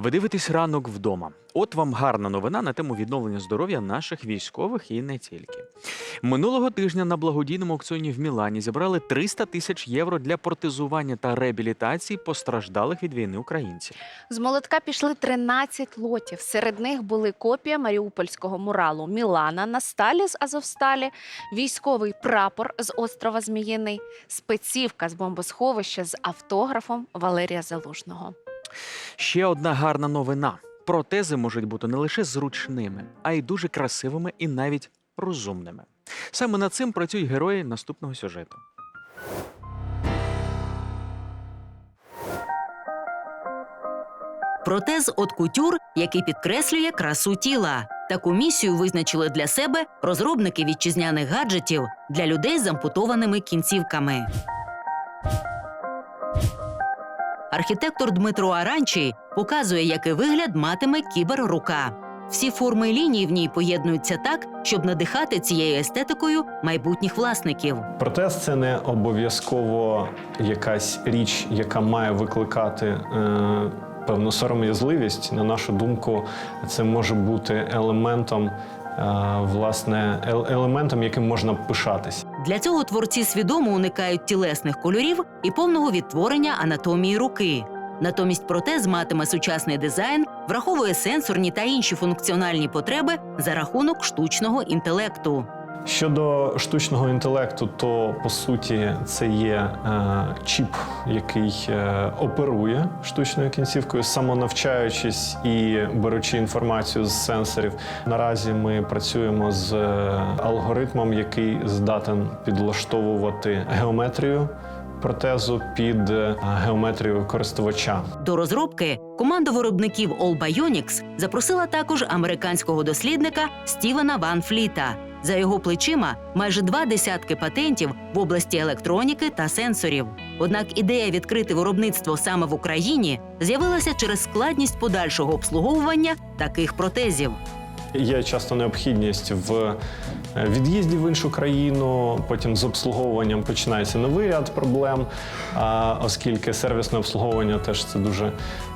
Ви дивитесь ранок вдома. От вам гарна новина на тему відновлення здоров'я наших військових і не тільки. Минулого тижня на благодійному аукціоні в Мілані зібрали 300 тисяч євро для протезування та реабілітації постраждалих від війни українців. З молотка пішли 13 лотів. Серед них були копія маріупольського муралу Мілана на сталі з Азовсталі, військовий прапор з острова Зміїний, спецівка з бомбосховища з автографом Валерія Залужного. Ще одна гарна новина: протези можуть бути не лише зручними, а й дуже красивими і навіть розумними. Саме над цим працюють герої наступного сюжету. Протез от кутюр, який підкреслює красу тіла. Таку місію визначили для себе розробники вітчизняних гаджетів для людей з ампутованими кінцівками. Архітектор Дмитро Аранчий показує, який вигляд матиме кіберрука. Всі форми лінії в ній поєднуються так, щоб надихати цією естетикою майбутніх власників. Протез це не обов'язково якась річ, яка має викликати е, певну сором'язливість. На нашу думку, це може бути елементом, власне, елементом, яким можна пишатись. Для цього творці свідомо уникають тілесних кольорів і повного відтворення анатомії руки. Натомість протез матиме сучасний дизайн, враховує сенсорні та інші функціональні потреби за рахунок штучного інтелекту. Щодо штучного інтелекту, то по суті це є е, чіп, який е, оперує штучною кінцівкою, самонавчаючись і беручи інформацію з сенсорів. Наразі ми працюємо з е, алгоритмом, який здатен підлаштовувати геометрію протезу під е, геометрію користувача. До розробки команда виробників All Bionics запросила також американського дослідника Стівена Ван Фліта. За його плечима майже два десятки патентів в області електроніки та сенсорів. Однак ідея відкрити виробництво саме в Україні з'явилася через складність подальшого обслуговування таких протезів. Є часто необхідність в е, від'їзді в іншу країну, потім з обслуговуванням починається новий ряд проблем, оскільки сервісне обслуговування теж це дуже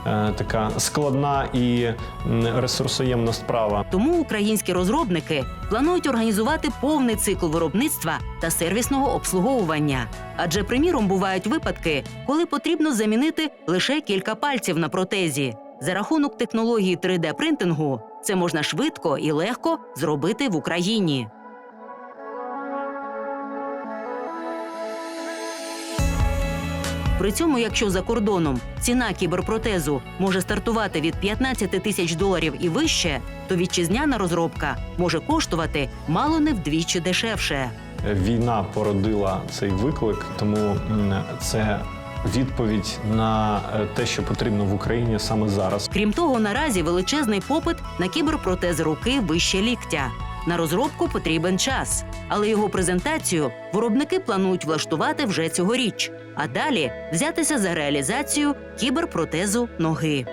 е, така складна і ресурсоємна справа. Тому українські розробники планують організувати повний цикл виробництва та сервісного обслуговування. Адже, приміром, бувають випадки, коли потрібно замінити лише кілька пальців на протезі. За рахунок технології 3D-принтингу це можна швидко і легко зробити в Україні. При цьому, якщо за кордоном ціна кіберпротезу може стартувати від 15 тисяч доларів і вище, то вітчизняна розробка може коштувати мало не вдвічі дешевше. Війна породила цей виклик, тому це відповідь на е, те, що потрібно в Україні саме зараз. Крім того, наразі величезний попит на кіберпротез руки вище ліктя. На розробку потрібен час, але його презентацію виробники планують влаштувати вже цьогоріч, а далі взятися за реалізацію кіберпротезу ноги.